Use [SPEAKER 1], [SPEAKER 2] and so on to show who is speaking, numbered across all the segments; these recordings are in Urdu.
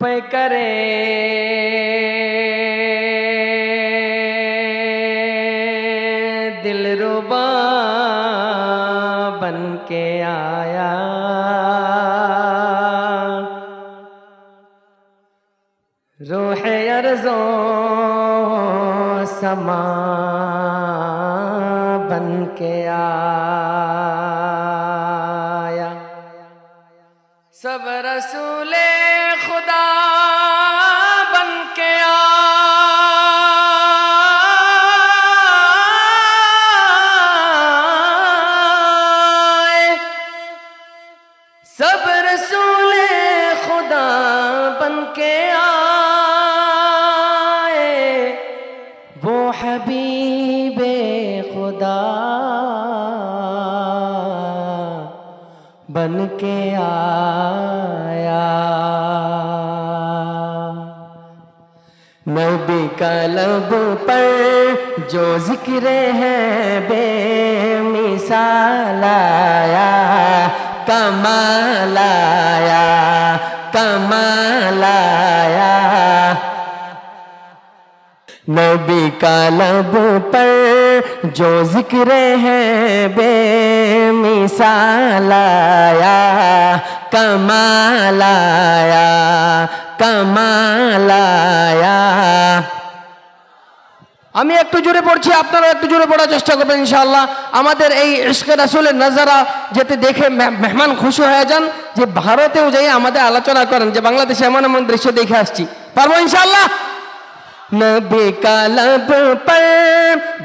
[SPEAKER 1] پہ کرے۔ دل ربا بن کے آیا۔ روح ارزو سما بن کے آیا۔ سب رسول بن کے آئے۔ وہ حبیب خدا بن کے آیا۔ نبی کا لب پر جو ذکر ہے بے مثال آیا، کمال آیا۔ کمال آیا نبی کا لب پر جو ذکر ہے بے مثال آیا کمال آیا کمال آیا আমি একটু জোরে পড়ছি আপনারা একটু জোরে পড়ার চেষ্টা করবেন ইনশাআল্লাহ। আমাদের এই ইস্কের আসলের নাজারা যেতে দেখে মেহমান খুশি হয়ে যান, যে ভারতেও যাই আমাদের আলোচনা করেন, যে বাংলাদেশে এমন এমন দৃশ্য দেখে আসছি। পারব ইনশাআল্লাহ? নবী কালব পর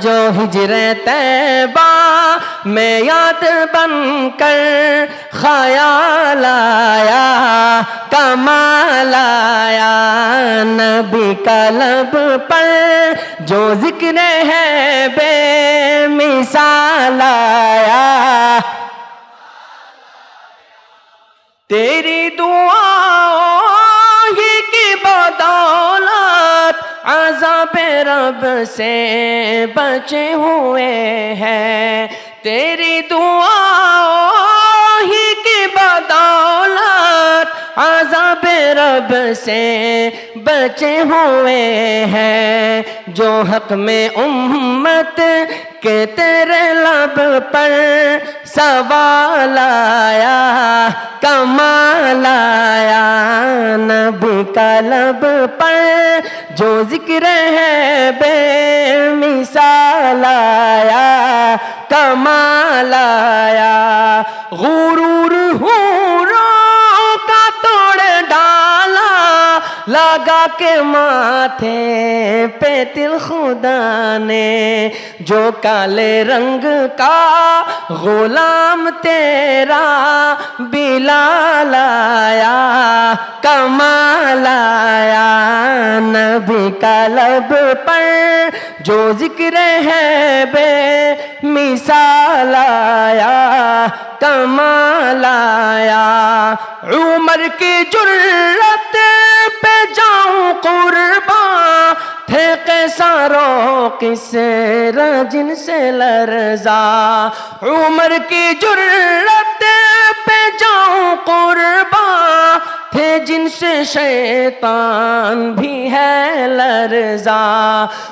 [SPEAKER 1] جو ہجر طیبہ میں یاد بن کر خیال آیا، کمال آیا۔ نبی کا لب پر جو ذکر ہے بے مثال آیا۔ تیری دعا سے بچے ہوئے ہیں۔ تیری دعا ہی کی بدولت عذاب رب سے بچے ہوئے ہیں۔ جو حق میں امت کے تیرے لب پر سوال آیا، کمال آیا۔ نبی کا لب پر جو ذکر ہے، بے مثال آیا۔ کمال آیا۔ غرور لگا کے ماتھے پہ تل خدا نے، جو کالے رنگ کا غلام تیرا بلال آیا کمال آیا نبی کا لب پر جو ذکر ہے بے مثال آیا کمال آیا عمر کی جرت جاؤں قرباں تھے قیساروں کس جن سے لرزا عمر کی جرت پہ جاؤں قرباں، تھے جن سے شیطان بھی ہے لرزا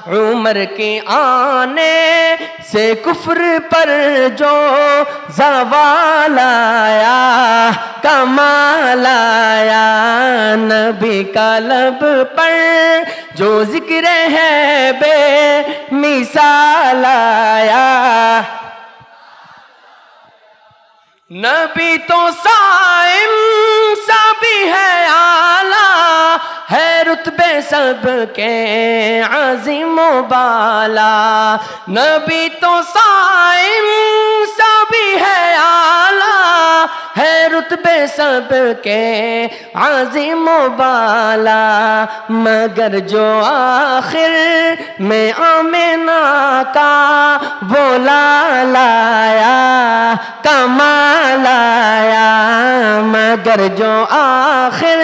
[SPEAKER 1] عمر کے آنے سے کفر پر جو زوال آیا، کمال آیا۔ کا لب پر جو ذکر ہے بے مثال آیا۔ نبی تو سائم سبھی ہے آلہ ہے رتبے سب کے عظیم و بالا۔ نبی تو سائم سبھی ہے آلہ ہے رتبے سب کے عظیم و بالا، مگر جو آخر میں آمینہ کا وہ لایا، کمال آیا پر جو آخر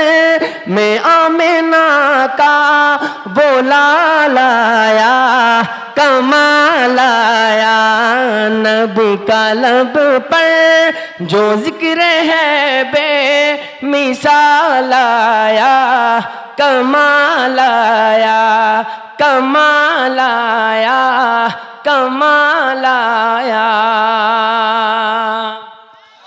[SPEAKER 1] میں آمنا کا بولا لایا، کمال آیا۔ نبی کا لب پر جو ذکر ہے بے مثال آیا کمال آیا کمال آیا کمال آیا۔